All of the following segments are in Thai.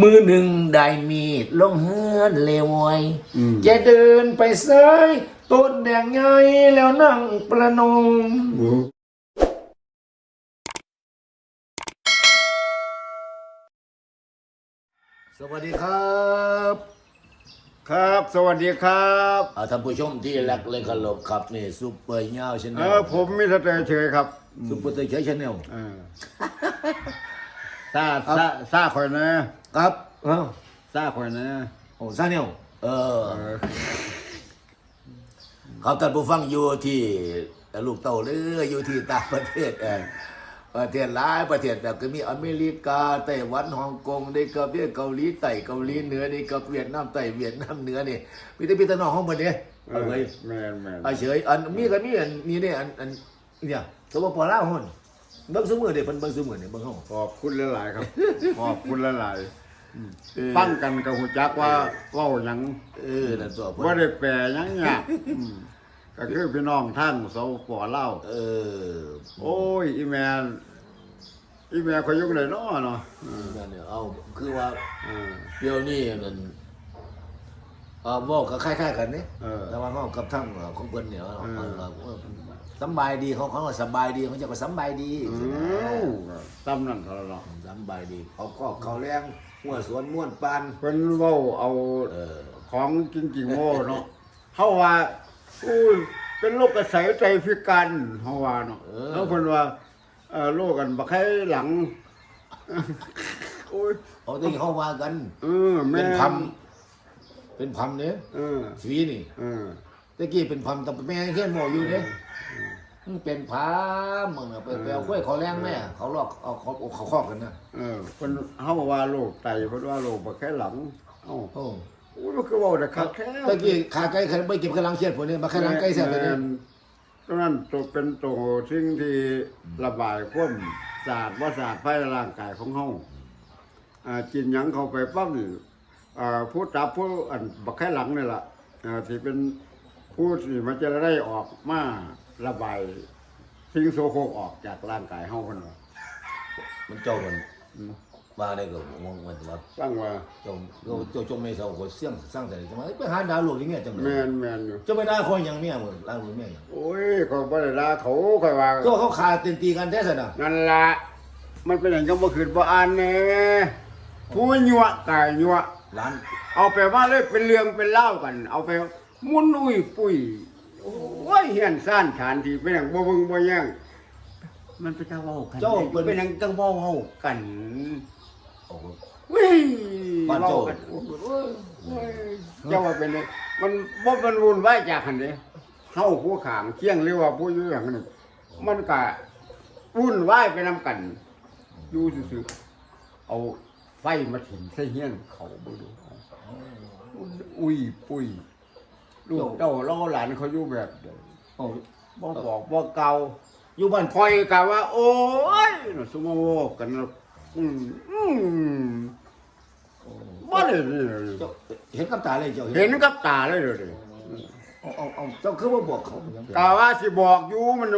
มือหนึ่งได้มีดลงเฮือนเลวอยอืม จะเดินไปซ้ายต้นแดงไงแล้วนั่งประนม โอ้สวัสดีครับครับ สวัสดีครับ อ่าท่านผู้ชมที่รักและเคารพครับนี่ซุปเปอร์เงาชาแนเอลอผมมิสเตอร์เฉยครับซุปเปอร์เตอร์เฉยชาแนลเออซาซาซาข่อยนะ ครับอ้าวซาข่อยนะ โอ้ชาแนลเออเออ ครับท่านผู้ฟังอยู่ที่ลูกเต่าหรืออยู่ที่ต่างประเทศเออประเทศหลายประเทศแต่ก็มีอเมริกาไต้หวันฮ่องกงได้กับเกาหลีใต้เกาหลีเหนือนี่กับเวียดนามใต้เวียดนามเหนือนี่มีแต่พี่ตะน้องห้องบนนี้เอเอาอไว้แมนแมนเอาเฉยอันมีก็มีอันนี้เนี่ยอันอันเนี่ยสปปลาวหุ่นเบิ่งซุมื้อเด้เพิ่นเบิ่งซุมื้อนี่เบิ่งเฮาขอบคุณหลายๆครับ ขอบคุณหลายๆ ฟังกันกับหูจักว่าเว้าหยังเออนั่นตัวเพิ่นว่าได้แปลหยังยากอืมก็คือพี่น้องท่านสปเล่าวเออโอ้ยอีแมนอีแมนขอยยุกเลยเนาะเนาะเออนั่นเนี่ยเอาคือว่าเออเดี๋ยวนี้นั่นเอ่อเว้าก็คล้ายๆกันนี่เออแต่ว่าเว้ากับทั้งของเพิ่นเนี่ยเออ เออเออสำบายดีเขาเขาก็สบายดีเขาจะก็สำบายดี อืมตำนั่นเท่านั้นเนาะ สำบายดีเขาก็เขาแรง หัวสวนม่วนปานเพิ่นเว้าเอาเออ ของจริงๆโง่เนาะเฮาว่าอุ้ยเป็นโรคกระแสใจพิการเฮาว่าเนาะแล้วเพิ่นว่าเอ่อโรคกันบักไข้หลังโอ้ยเอาที่เขาว่ากัน เออแม่เป็นพัมเป็นพัมเนี่ยเออฝีนี่เออ ตะกี้เป็นพัมแต่แม่เขียนหมออยู่เนี่ย มันเป็นพามมึงอะไปไปเอากล้วยเขาแรงแม่เขาลอกเอาเขาเขาคอกกันนะเออเพิ่นเฮาว่าโรคไตเพิ่นว่าโรคบักไข้หลังเอ้าโอ้โอ้ยมันคือเว้าแต่คักแท้ตะกี้ขาไก่เคยไม่เก็บกำลังเชียดผลเนี่ยมาแค่ลังไก่แซ่บตัวนี้แม่นตรงนั้นตัวเป็นตัวสิ่งที่ระบายความสะอาดว่าสะอาดภายในร่างกายของเฮาอ่ากินหยังเข้าไปปั๊บนี่อ่าผู้จับผู้อันบักไข้หลังนี่ล่ะอ่าที่เป็นผู้ที่มันจะได้ออกมา ระบายสิ่งโสโครกออกจากร่างกายเฮาเพิ่นว่ามันเจ้ามันอืมมาได้ก็งงมันว่าฟังว่าเจ้าเจ้าเจ้าจมในเสาหัวเสี่ยงสร้างแต่จังหวะไปหาดาวหลวงนี่เนี่ยจังเลแม่ยนแม่นอยู่จะไม่ได้คนอย่างเนี้ยมึงล้างมือแม่อย่างโอ้ยเขาบ่ได้ด่าเขาค่อยว่าก็เขาขาเต็นตีกันแท้สินะนั่นละมันเป็นอย่างก็บ่คืนบ่อ่านแหน่ผู้ยั่วกายยั่ว ร้านเอาไปว่าเลยเป็นเรื่องเป็นเล่าวกัน เอาไปมุนอุ้ยปุ้ย โอ้ยเฮียนซ่านฐานที่เป็นอย่างบ่เบิ่งบ่แย่งมันเป็นตาเว้ากันเป็นอย่างจังเว้าเฮากันโอ้โห เว้ยบ้านโจ้ เว้กันโอ้ยโอ้ยเจ้าว่าเป็นไงมันบ่มันวุ่นวายจากหั่นเด้เฮาผู้ขางเคียงหรือว่าผู้อยู่อย่างนั้นมันก็วุ่นวายไปนํกันอยู่ซื่อๆเอาไฟมาถิ่มใส่เฮียนเขาบ่ดูอุ้ยปุ้ย ลูกเจ้าล้อหลานเขาอยู่แบบเดิมโอ้บ่บอกบ่เก่าอยู่บ้านคอยกะว่า โอ้ยน่ะสมมุติว่ากันนะอืมอืมบ่ได้นี่เจ้าเห็นกับตาเลยเจ้าเห็นกับตาเลยเด้อเอาเอาเอาเจ้าคือว่าบอกเขากะว่าสิบอกอยู่มัน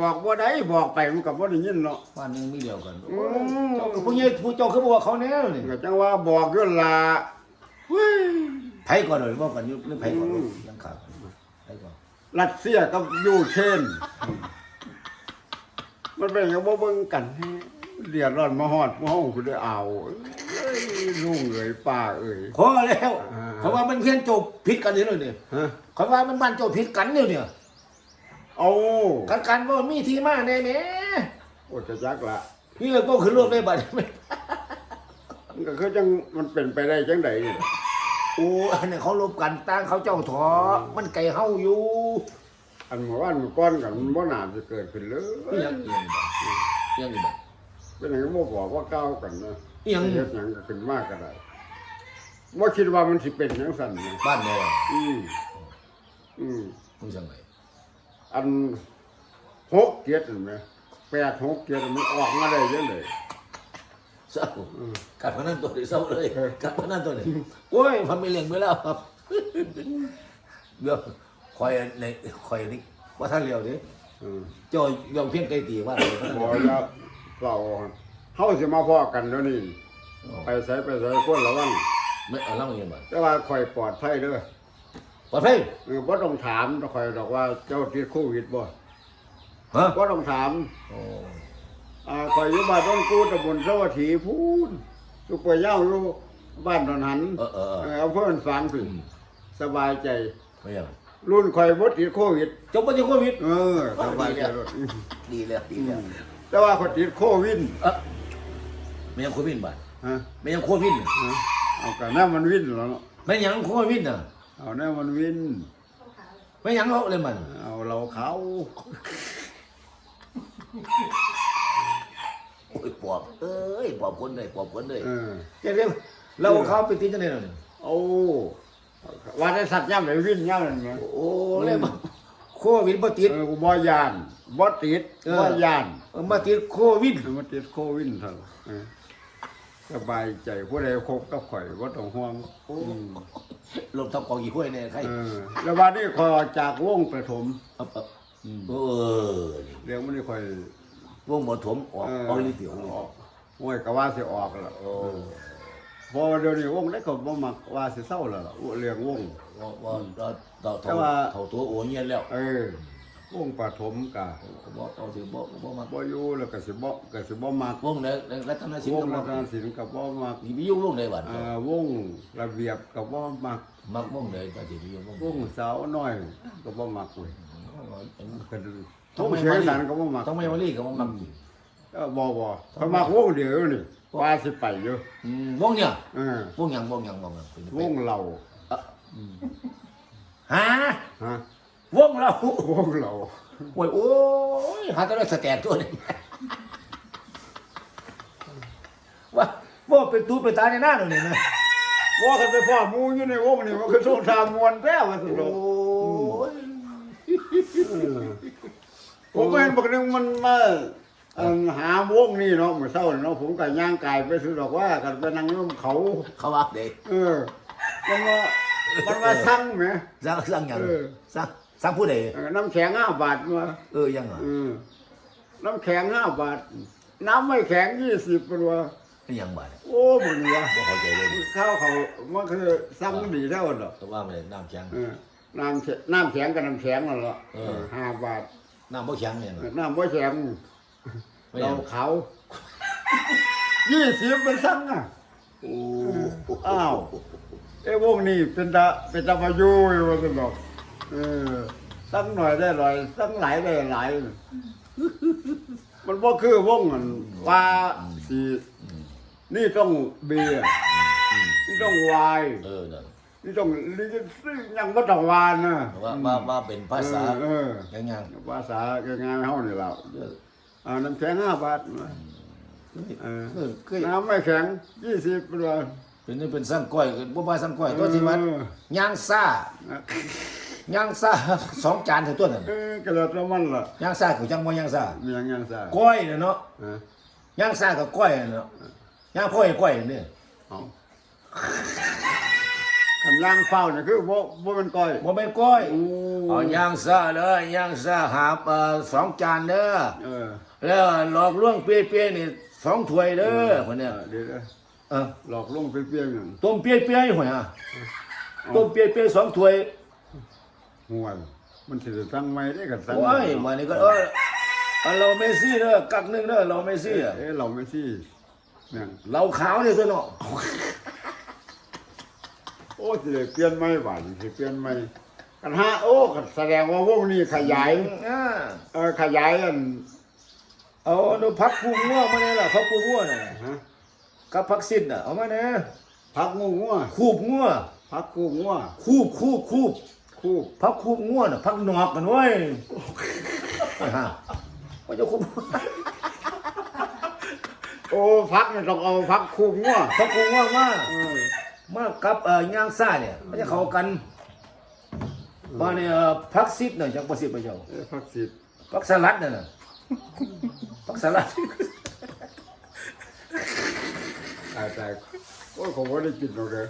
บอกบ่ได้บอกไปมันก็บ่ได้ยินเนาะ บ้านนึงมีเดียวกันอืม เจ้าผู้ใหญ่ผู้เจ้าคือบอกเขาแน่นี่ก็จังว่าบอกอยู่ล่ะเฮ้ย ไผก่อนเลยบอกกันอยู่หรือไผก่อนยังขาดไผก่อนรัสเซียกับยูเครนมันเป็นอย่างบ่เบิ่งกันให้เดือดร้อนมาฮอดมาห้องคุณได้เอาเอ้ยลุงเอ้ยป้าเอ้ย พอแล้วอ่า เขาว่ามันเพี้ยนโจบผิดกันนี่เลยเนี่ยฮะเขาว่ามันบ้านโจบผิดกันอยู่เนี่ยเอากันกันว่ามีที่มาแน่แหม่โอ้จะจักละ นี่ก็ขึ้นรถได้บัดนี้มันก็คือจังมันเป็นไปได้จังไดนี่ โอ้อันนี้เขาลบกันตั้งเขาเจ้าถอมันไก่เฮาอยู่อันเมื่อวานเมื่อก่อนกันมันบ่น่าจะเกิดขึ้นเลยอิหยังเอียงบ่อิหยังอีบ่เป็นอย่างบ่บอกว่าก้าวกันนะอิหยังเฮ็ดหยังก็ขึ้นมากก็ได้บ่คิดว่ามันสิเป็นจังซั่นนะบ้านบ่อืมอืมมึงจังไงอันหกเกียรติเห็นไหมแปดหกเกียรติมันออกมาได้ยังไง เศร้าอืมกัดพนันตัวนี้เศร้าเลยเออกัดพนันตัวนี้โอ้ยพันไม่เลี้ยงไปแล้วครับเดี๋ยวคอยในคอยนี่ว่าท่านเลี้ยวดิอืมเจ้ายองเพียงไกลตีว่าอะไรบ่แล้วเราเฮาสิมาพ้อกันเดี๋ยวนี้ไปใส่ไปใส่คนระวังไม่เอาเล่าเงี้ยบ่แต่ว่าคอยปลอดภัยเด้อปลอดภัยเออบ่ต้องถามคอยดอกว่าเจ้าติดโควิดบ่ฮะบ่ต้องถามโอ้อ่าคอยอยู่บ้านต้นกูตำบลสวัสดีพูนทุกปยเย้าอยู่บ้านดอนหันเออเออเออเออ เอาเพื่อนฟังสิสบายใจ ไม่ยังรุ่นคอยบ่ติดโควิด จบไปที่โควิด เออสบายใจรถดีแล้วดีแล้วแต่ว่าคนติดโควิดเออไม่ยังโควิดบ่ฮะไม่ยังโควิดฮะเอากันน้ามันวินแล้วเนาะไม่ยังโควิดน่ะเอาน้ามันวิน ไม่ยังเอาเลยมันเอาเราเขา โอ้ยปอบเอ้ยปอบคนเลยปอบคนเลยเออเดี๋ยวๆเราเขาไปติดจังได๋น่ะโอ้ว่าได้สัตว์ย่ำเลยวินย่ำเลยมั้ยโอ้เลยบ่โควิดบ่ติดเออกูบ่ยานบ่ติดเออบ่ยานเออมาติดโควิดมันติดโควิดเท่านั้นเออสบายใจผู้ใดคบกับข่อยบ่ต้องห่วงอืมลมทับกองกี่ห้วยเนี่ยใครเออแล้ววันนี้ขอจากวงประถมเออเออเออนี่เดี๋ยวมันนี่ค่อย วงหมอถมออกออกลิเตียวนี่ออกโอ้ยก็ว่าสิออกแล้วโอ้เพอเดี๋ยวนี้วงได้ก็บ่มักว่าสิเศร้าแล้วล่ะเรื่องวงว่าว่าเราเราแต่เท่าว่าเท่าตัวโอ้เงียนแล้ว เออวงประถมกะก็บอกเอาสิบอกบอกมาบ่อยู่แล้วก็สิบ่ก็สิบ่มักวงไหนรัตนศิลวป์งก็รัมัตกนศิลป์ก็บ่มักมีอยู่วงไหนบ้านเอ่อวงระเบียบก็บ่มักมักวงไหนตาสิมีวงวงสาวน้อยก็บ่มักเว้ยก็ดู ต้ต้อองงไม่เสียมาลีสันก็บ่มักต้องไม่มาลีก็บ่มักเออบ่บ่เขามักวงเดียวนี่ว่าสิไปอยู่อืมวงเนี่ยเออวงหยังวงหยังวงหยังเป็นวงเราฮะฮะวงเราวงเราโอ้ยโอ้ยหาแต่ละสแตนตัวนี้ว่าว่าเป็นตูเป็นตาในหน้าเลยนะว่ากันไปพ่อหมูอยู่ในวงนี่มันคือโซทามวนแท้ว่าสิโอ้โลย ผมก็เห็นบักหนึงมันมาเอิ่มหาวงนี่เนาะเมื่อเช้านี่เนาะผมก็ย่างกายไปซื้อดอกว่ากันไปนั่งร่มเขา เขาว่าเด็กเออ มันว่ามันว่าสั่งแหมสร้างสร้างหยังเออสร้างสร้างผู้ใดเออน้ำแข็งห้าบาทมาเออยังอะเออน้ำแข็งห้าบาท น้ำไม่แข็งยี่สิบเป็นว่านี่ยังบาดโอ้บุญวะบ่เข้าใจเลยข้าวเขามันคือสั่งดีเท่าดอกแต่ว่ามันน้ำแข็งเออน้ำแข็งน้ำแข็งกับน้ำแข็งนั่นแหละเออห้าบาท น้ำบ่แข็งเนี่ยน้ำไม่แข็งไม่เรายังเขายี่สิบเป็นสั่งอะโอ้อ้าวไอ้วงนี้เป็นตาเป็นตาพายุอยู่ว่าจะบอกเออสั่งหน่อยได้หน่อยสั่งหลายได้หลายมันบ่คือวงอันว่าสีนี่ต้องเบียร์นี่ต้องวายเออ นั่นนี่ต้องนี่ซึ่งยังบ่ต้องวานนะว่าว่าว่าเป็นภาษาเออยังยังเออภาษาง่ายๆเฮานี่ล่ะอ่าน้ำแข็ง5บาทเออเออเคยน้ำไม่แข็ง20เป็นว่าเป็นนี่เป็นสร้างก้อยบ่ว่าสร้างก้อยตัวที่ว่าเออย่างซ่าย่างซ่าสองจานเท่าตัวนั่นเออกระโดดมันล่ะย่างซ่าคือจังบ่ย่างซ่ามีอย่างยังซ่าก้อยน่ะเนาะฮะย่างซ่ากับก้อยน่ะเนาะย่างพ่อยก้อยนี่เอา คันย่างเฝ้านี่คือบ่บ่เป็นก้อยบ่แม่นก้อยโอ้เอาย่างซ่าเลยย่างซ่าหาบเอ่อสองจานเด้อเออแล้วหลอกลวงเปี้ยๆนี่สองถ้วยเด้อคนเนี้ยเดี๋ยวนะเออหลอกลวงเปรี้ยงๆนั่นต้มเปี้ยๆหวยอะต้มเปี้ยๆสองถ้วยห่วยมันสิได้ตั้งไว้ได้กันตั้งโอ้ยมานี่ก็เออเอาเราเมสซี่เด้อกักหนึงเด้อเราเมสซี่อะเอ๊ะเราไม่สิเนี่ย เราขาวนี่ซะเนาะ โอ้สิได้เปลี่ยนไม้บาดสิเปลี่ยนไม้กันฮะโอ้ก็แสดงว่าวงนี้ขยาย อ่าเออขยายอันเอาหนูพักกูง่วมาเนี่ยล่ะพักกูง่วน่ะฮะกับพักสิ้นน่ะเอามาเนี่ยพักงูงัวคูบง่วพักกูงัวคูบคูบคูบคู่พักคูบง่วน่ะพักหนอกกันเว้ยไอ้ห่าว่าจะคูบโอ้พักนี่ต้องเอาพักคู่งัวพักกูง่วมา เออ มากับเอ่อย่างซ่าเนี่ยมันจะเข้ากันมาเนี่ยพักซิดน่ะจักบ่สิบไปเจ้าเอ้ยพักสิบพักสลัดน่ะน่ะพักสลัด ตายตายโอ้ยผมว่าได้กินหรอกเลย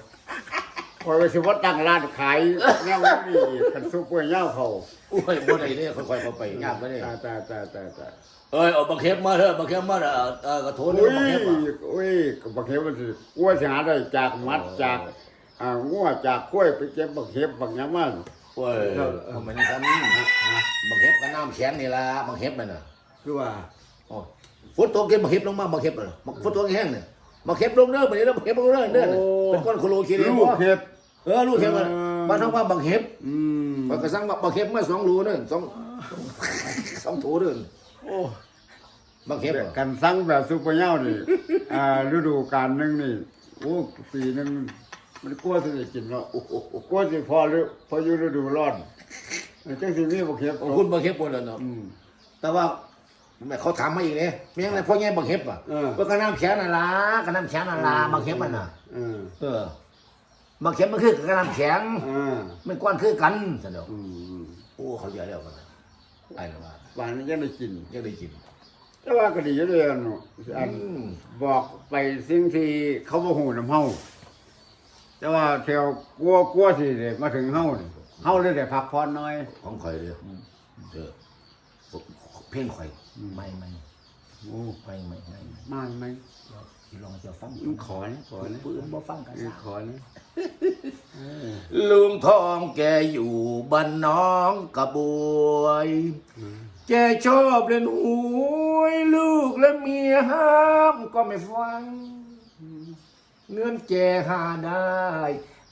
คอยไปสิว่าตั้งร้านขายแนวนี้คันซุปเปอร์เน่าเขาโอ้ยบ่ได้เด้ค่อยๆเข้าไปยากบ่ได้ ตายตายตายตายตาย เอ้ยเอาบักเข็บมาเถอะบักเข็บมาเถอะเออกระโถนอุ้ยบักเข็บอะอุ้ยก็บักเห็บมันสิอ้วนสิหาได้จากมัดจากอ่างัวจากกล้วยไปเก็บบักเห็บบักหยังมันโอ้ยมันนี่ซ้ำบักเข็บกับน้ำแข็งนี่ล่ะบักเข็บนั่นน่ะคือว่าโอ้ยฝนตกเก็บบักเข็บลงมาบักเข็บน่ะบักฝนตกแห้งเนี่ยบักเข็บลงเด้อบัดนี้แล้วบักเข็บลงเด้อเด้อน่ะเป็นก้อนโคโลคิเรนลูกเห็บเออลูกเข็บน่ะเออบ้านท้องว่าบักเข็บอืมมันก็สั่งบักเข็บมาสองรูเด้อสองสองถูเด้อ โอ้บักเข็บอะกันสั่งแบบซุปเปอร์เน่านี่ อ่าฤดูกาลหนึงนี่โอ้ปีหนึงมันกลัวสิได้กินเนาะโอ้โหกลัวสิพอหรือพออยู่ฤดูร้อนจังสิมีบักเห็บขอบคุณบักเข็บคนละเนาะ อืม แต่ว่าแม่เขาถามมาอีกเนี่ยเมียงอะไรพ่อแง่บักเห็บอะเออว่าก็น้ำแข็งน่ะล่ะก็น้ำแข็งน่ะล่ะบักเห็บมันน่ะ เออเออบักเห็บมันคือกับน้ำแข็งเออมันก้อนคือกันสนอกอืม โอ้เขาใจแล้วกันนะไอ้ละว่า ป่านนี้ยังได้กิน ยังได้กิน แต่ว่าก็ดีอยู่เลยอันอันอืมบอกไปสิ่งที่เขาบ่ฮู้นำเฮาแต่ว่าแถวกลัวกลัวสิได้มาถึงเฮานี่เฮาเลยได้พักผ่อนหน่อย ของข่อยเด้อเด้อเพ่งข่อยอืมไม่ไม่โอ้ไม่ไม่ไม่ไม่มาไหมที่ลองจะฟังอืมขอนะขอนะปืนบ่ฟังกันเออขอนะ ลุงทองแกอยู่บ้านน้องกระบวย แกชอบเล่นหวยลูกและเมียห้ามก็ไม่ฟัง เงินแกหาได้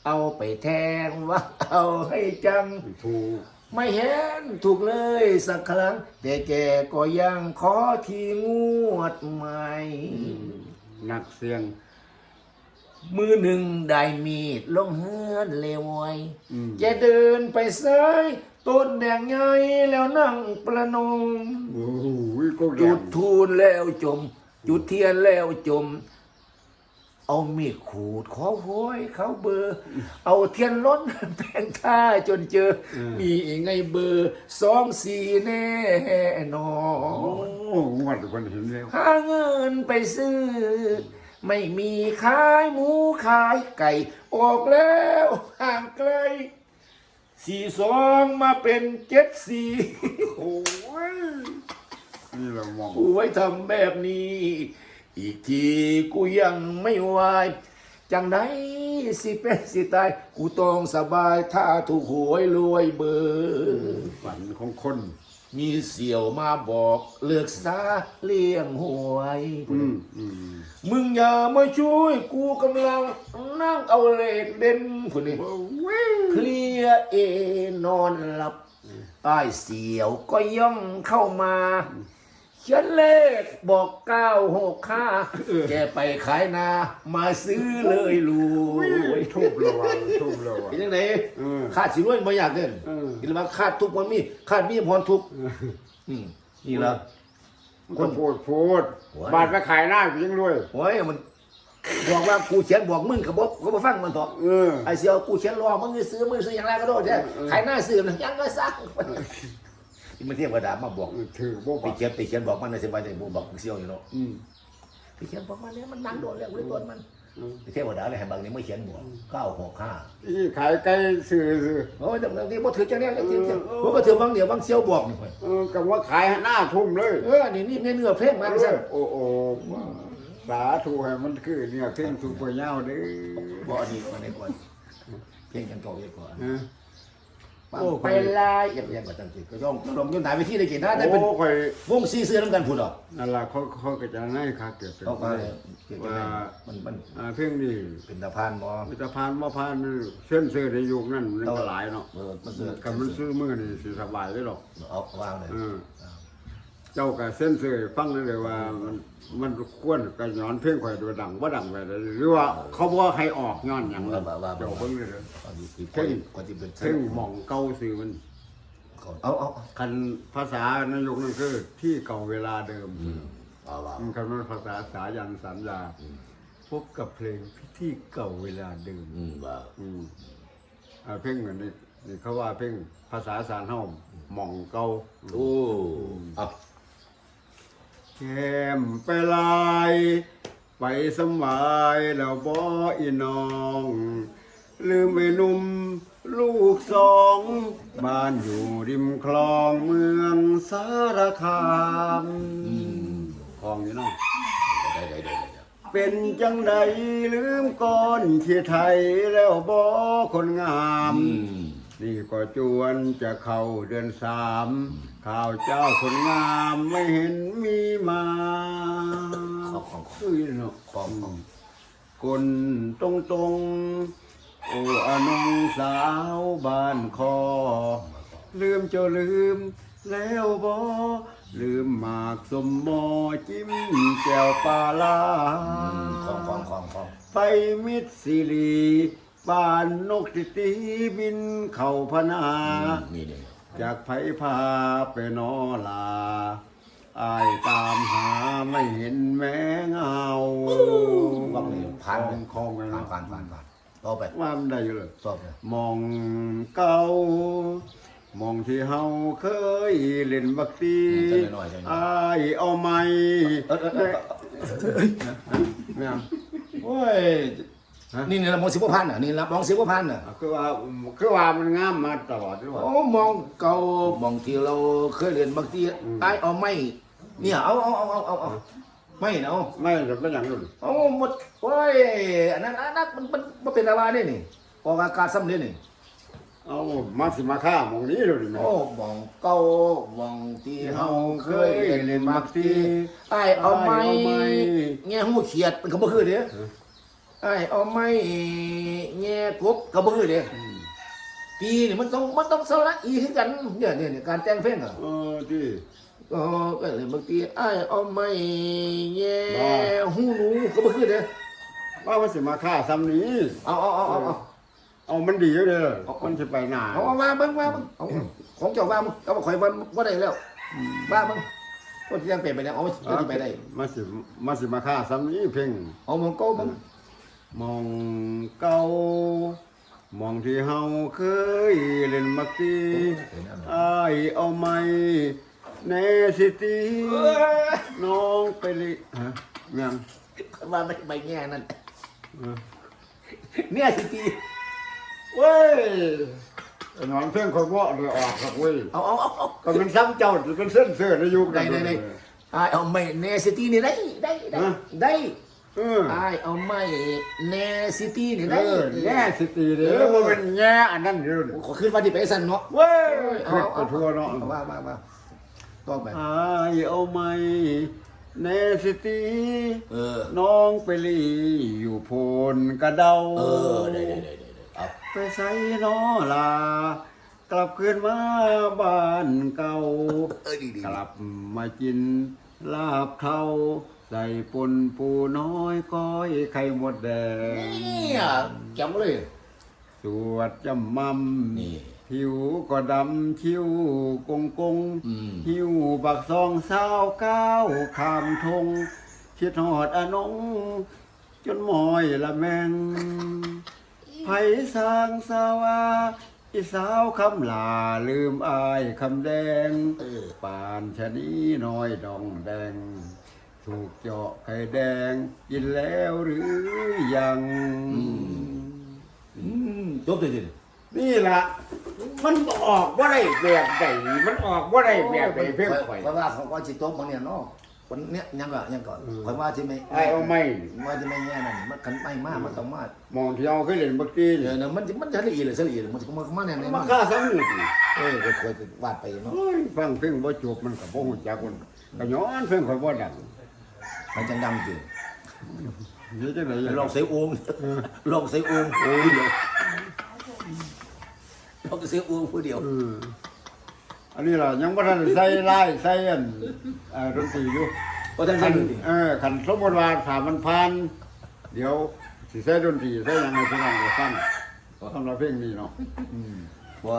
เอาไปแทงว่าเอาให้จัง ถูก ไม่เห็นถูกเลยสักครั้ง แต่แกก็ยังขอทีงวดใหม่นักเสียง มือหนึ่งได้มีดลงเฮือนเลวไว้อืมแกเดินไปซ้าย ต้นแดงใหญ่แล้วนั่งประนมโอ้โหก็แดจุงดทูนแล้วจม จุดเทียนแล้วจม เอามีดขูดขอหวยเขาเบอร์ เอาเทียนล้น แปลงท่าจนเจอ มีไงเบอร์สองสี่แน่นอโอ้นงวดคนเห็นแล้ว หาเงินไปซื้อ ไม่มีขายหมูขายไก่ ออกแล้วห่างไกล สี่สองมาเป็นเจ็ดสี่โอ้ยนี่เรามองกูไว้ทำแบบนี้ อีกทีกูยังไม่ไหวจังไดสิเป็นสิตาย กูต้องสบายถ้าถูกหวยรวยเบอร์ฝันของคน มีเสี่ยวมาบอกเลือกซาเลี้ยงหวยอืมอืมมึงอย่ามาช่วยกูกำลังนั่งเอาเหล็กเด่นคนนี้โอ้ยเคลียร์เอนอนหลับใต้เสียวก็ย่องเข้ามา เขียนเลขบอกเก้าหกห้าแกไปขายนา มาซื้อเลยลูกทุบระวังทุบระวังเป็นยังไงเออขาดสิรวยบ่อยากเด่นเออกินว่าขาดทุกมันมีขาดมีพรทุกอืมนี่ละคนโพดโพดโอ้ยบาดไปขายหน้าก็ยังรวยโอ้ยมันบอกว่ากูเขียนบอกมึงกับบอกก็มาฟังมันต่อเออไอ้เสียวกูเขียนรอมึงจะซื้อมึงซื้ออย่างไรก็ได้ใช่ขายหน้าซื้อมันยังก็ซัก มันเทียบกระดาษมาบอกถือบ่ไปปะเขียนไปเขียนบอกมันในสิบวันในบูบอกเสียวอยู่เนาะอืมไปเขียนบอกมันเนี่ยมันนั่งโดนแล้วเลยโดนมันอืมไปเทียบกระดาษเลยให้บางนี้ไม่เขียนบอกเก้าหกห้าอีขายไก่ซื้อซื้อโอ้ยแต่บางทีบ่ถือจังเนี้ยเลยจริงๆผมก็ถือบางเดี๋ยวบางเสียวบอกนี่ค่อยเออกับว่าขายหน้าทุ่มเลยเออนี่นี่เนื้อเพลงมาซะโอ้โอ้สาธุให้มันคือเนี่ยเพ่งสุปเปอร์เน่าเด้อบ่อันนี้มาในก่อนเพลงกันก่อนเรียกก่อนนะ ปังไปลายอย่างอย่างก็จังสิก็ย่องลงยนไหนไปที่ได้กี่นะได้เป็นโอ้ค่อยวงซีเสื้อน้ำกันพูดหรอนั่นล่ะเขาเขาก็จะให้ค่าเกิดเป็นเขาก็เลยเกี่ยวกับว่ามันมันอ่าเพ่งนี่เป็นตะพานบ่มิตรพานบ่พานนี่เส้นซื้อในยุคนั้นมันก็หลายเนาะเออมันเสื้อกับมันซื้อมือนี่สิสบายเลยหรอกเอาวางเลย เออเจ้าก็เส้นซื้อฟังได้เลยว่ามันมันควรกับย้อนเพลงข่อยตัวดังว่าดังไปเลยหรือว่าเขาบอกให้ออกย้อนหยังว่าว่าว่า เจ้าเบิ่งเลยเด้อเอาอยู่ที่ก่อนก่อนที่เป็นเพ่งหม่องเก่าซื้อมัน เอาเอาคันภาษาในยุคนั้นคือที่เก่าเวลาเดิมเอาว่ามันคันมันภาษาสายันสัญญา พบกับเพลงพิธีเก่าเวลาเดิม อืมว่าอืมอ่าเพลงเหมือนนี่นี่เขาว่าเพลงภาษาสารเฮาหม่องเก่าโอ้เอา แก้มไปลาย ไปสำบายแล้วบ่อีน้อง ลืมไอ้หนุ่มลูกสอง บ้านอยู่ริมคลองเมืองสารคามคลองอยู่เนาะได้ได้ได้ได้เป็นจังใดลืมก่อนที่ไทยแล้วบ่คนงาม อืม นี่ก็จวนจะเข้าเดือนสาม ข่าวเจ้าคนงามไม่เห็นมีมาของของของคือเนาะของของคนตรงตรงๆโอ้อนงสาวบ้านคอ ลืมเจ้าลืมแล้วบ่ลืมหมากสมมอจิ้มแก้วปลาลาของของของของไปมิตรสิรีบ้านนกติตีบินเข้าพนานี่นี่ จากไผพาไปนอลาอายตามหาไม่เห็นแม้เงาบอกเลยผ่านเลยคลองไปผ่านเนาะผ่านผ่านผ่านต่อไปว่ามันได้อยู่เลยสอบเลยมองเก่ามองที่เฮาเคยเล่นบักตีอายเอาไหมเออเออเออ แม่นโอ้ยนี่นี่ละมองสิบพันอะนี่ละมองสิบพันอะคือว่าคือว่ามันงามมาตลอดหรือว่า โอ้มองเก่ามองที่เราเคยเรียนบางทีไอ้เอาไม่เนี่ยเอาเอาเอาเอาเอาเอาไม่เนาะไม่จะเป็นอย่างนั้นเอาหมดโอ้ยอันนั้นอันนั้นมันมันมันเป็นอะไรนี่นี่ออกอากาศซ้ำเลยนี่เอามาสิมาฆ่าหมองนี้เลยนะ โอ้มองเก่ามองที่เฮาเคยเรียนบางทีไอ้เอาไม่แง่หูเขียดมันก็บ่คือเด้ไอ้เอาไม่แง่กบก็บ่คือเด้ปีนี่มันต้องมันต้องสละอีคือกันเนี่ยเนี่ยเนี่ยการแต่งเพลงอะเออที่ก็ก็เลยบางทีไอ้ายเอาไม่แย่หูหนูก็บ่คือเด้อว่ามันสิมาฆ่าซ้ำนี้เอาเอาเอาเอาเอาเอามันดีอยู่เด้อมันจะไปหนาเอาเอาว่าเบิ่งว่าเบิ่งเอาของเจ้าว่ามึงเอามาข่อยว่าบ่ได้แล้วว่ามึงคนที่ยังเป็นไปแล้วเอามาเอาที่ไปได้มาสิมาสิมาฆ่าซ้ำนี้เพ่งเอามองเก้ามึง มองเก่ามองที่เฮาเคยเล่นมักตีอายเอาไหมแน่สิตีน้องไปเลยฮะยังว่าไม่ใบแง่นั่นเออเนี่ยสิทีเว้ยไอ้นอนเพ่งคนว่าเลยออกครับเว้ยเอาเอาเอาเอาก็มันซ้ำเจ้าจะเป็นเส้นเสื้อในยุคได้ได้ได้ไอ้ายเอาไม่แน่สิทีนี่ได้ได้ได้ได้ เออไอ้ายเอาไม่แน่สิทีนี่เอได้อแง่สิตีเด้อมันเป็นแง่อันนั้นเด้อขอขึ้นว่าที่ไปสั่นเนาะเว้ยขึ้นไปทั่วเนาะว่าว่าว่าต้องไป อายเอาไหมแน่สิตีเออ น้องไปลีอยู่โพนกระเดา เออได้ได้ได้ได้เอา ไปใส่นอลา กลับคืนมาบ้านเก่า เออดีดี กลับมากินลาบเทา ใส่ปนปูน้อยก้อยไข่หมดแดงเนี่ยแจ๋วเลยสวดจำมั่มนี่ ผิวก็ดำคิ้วกงกงอืม หิวบักซองสาวก้าวข้ามทง คิดหอดอนง จนหมอยละแมงไผสร้างสาวาอีสาวคำลาลืมอายคำแดง เออ ปานชะนีน้อยดองแดง ถูกเจาะไข่แดง กินแล้วหรือยังอืมจบเลยดินี่ล่ะ มันออกว่าได้แบบใดมันออกว่าได้แบบใดเพ่งข่อย เพราะว่าเขาก็จิตจบมันเนี่ยเนาะคนเนี้ยยังก็ยังก่อนคอยว่าที่ไม่ไอ้เอาไม่ว่าที่ไม่แง่นั่นมันกันไม่มากมันต้องมากมองที่เอาเคยเล่นบักตีเดี๋เนี่ยยวนะมันมันจะละเอียดเลยละเอียดมันจะมามาเนี่ยมามันฆ่าซ้ำนี่สิเออเคยเคยวาดไปเนาะเฮ้ยฟังเพลงบ่จบมันก็บ่ฮู้จักคนก็ย้อนเพลงข่อยบ่ดัง มันจังดังจริงเฮ็ดจังได๋ลองใส่โอ่งลองใส่โอ่งโอ้ยเดียวลองใส่โอ่งผู้เดียวเอออันนี้ล่ะยังบ่ทันได้ใส่ลายใส่อันเอ่อดนตรีอยู่ก็ท่านคัใส่นดูดิเออคันสมมุติว่าถ้ามันผ่าน เดี๋ยวสิใส่ดนตรีใส่หยังให้พี่น้องได้ฟังสำหรับเพลงนี้เนาะว่า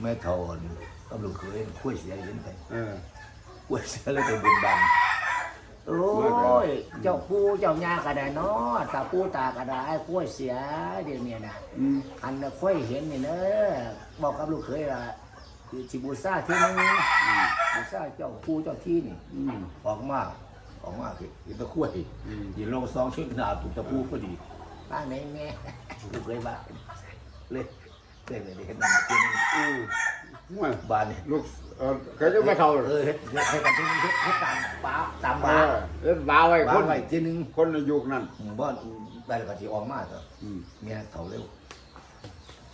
แม่ทอนตำรวจเคยคุยเสียเห็นไปเออคุยเสียแล้วไปบุญบัง โอ้ยเจ้าปู่เจ้าย่าก็ได้เนาะตาปู่ตาก็ได้ไอ้ข้อยเสียเดี๋ยวนี้นะอืมอันน่ะข้อยเห็นนี่เนอะบอกกับลูกเคยว่าคือสิบูซาที่นึงบูซาเจ้าปู่เจ้าที่นี่อืมออกมาออกมาคือตะคุยยินลงซองชุดหนาถูกตะปูพอดีบ้านไหนแม่ลูกเคยบ้านเลยเคยเลยเห็นมันกินอืมห่ วยบ้านนี่ลูกเออเคยจะมาเท่าเออเฮ็ดเฮ็ดให้กันที่นี่เฮ็ดเฮ็ดตามบ้าตามเอบ้าอเอ็ดบาวไว้คบ้านไว้ทีนึงคนในยุคนั้นบ้านได้แล้วก็สิออกมาเถอะอืมเมียเขาเร็ว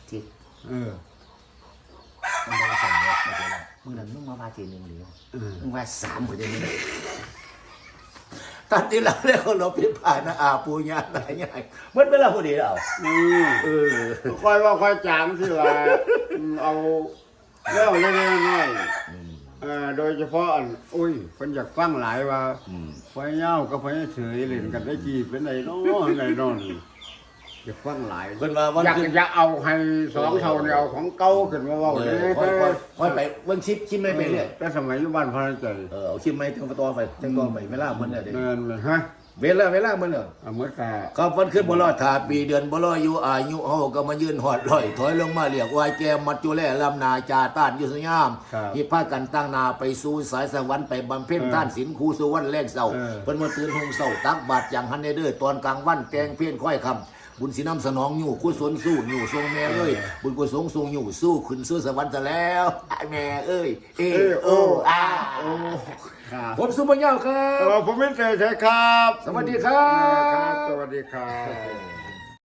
ที่เออ มันได้สั่งเนี่ยไม่ใช่ว่ามึงนั่นมึงมาบ้านทีนึงหรือเออมึงว่าสามคนเดียวนี้ตอนที่เราเรียกว่าเราพิพาทนะอาปูญาอะไรเงี้ยมันเป็นเราพอดีแล้วอืมเออ ค่อยว่าค่อยจางที่ว่าอืมเอา เรื่องเล็กๆน้อยๆเออโดยเฉพาะอันอุ้ยเพิ่นอยากฟังหลายว่าอืม ไฟเหย้ากับไฟเฉยเล่นกันได้กี่เป็นไงน้อไงน้อนี่อยากฟังหลายเพิ่นว่าวันอยากขึ้นอยากเอาให้สองเท่าเนี่ยเอาของเก่าขึ้นมาเว่าเอเด้ออค่อยค่อยค่อยไปเบิ่งชิปชิปไม่ไปเรื่อยแต่สมัยอยู่บ้านพระใจเออเอาชิปไม่ถึงตัวไปถึงตัวไปเวลามันเนี่ยเด้เงินเลยฮะ เวลาเวลามันเนี่ยเอาเมื่อแต่ก็วันขึ้นบ่รอดถ้าปีเดือนบ่รออยู่อายุเฮาก็มายืนหอดลอยถอยลงมาเรียกว่าแกมมัจจุแลลำนาจาต้านอยู่สยามที่พากันตั้งนาไปสู่สายสวรรค์ไปบำเพ็ญท่านศีลครูสุวรรณแรงเศร้าเพิ่นมาตื่นหงเศร้าตักบาตรอย่างฮันเดเดอร์ตอนกลางวันแกงเพี้ยนค่อยคำบุญสินำสนองอยู่กุศลสู้อยู่ทรงแม่เอ้ยบุญกุศลทรงอยู่สู้ขึ้นสู่สวรรค์ซะแล้วแม่เอ้ยเอเอ้ยโอโอ้อา โอ้ ครับผมสุบัญญาครัเอบอผมไม่เจอใช่ครับ สวัสดีครับครับสวัสดีครับ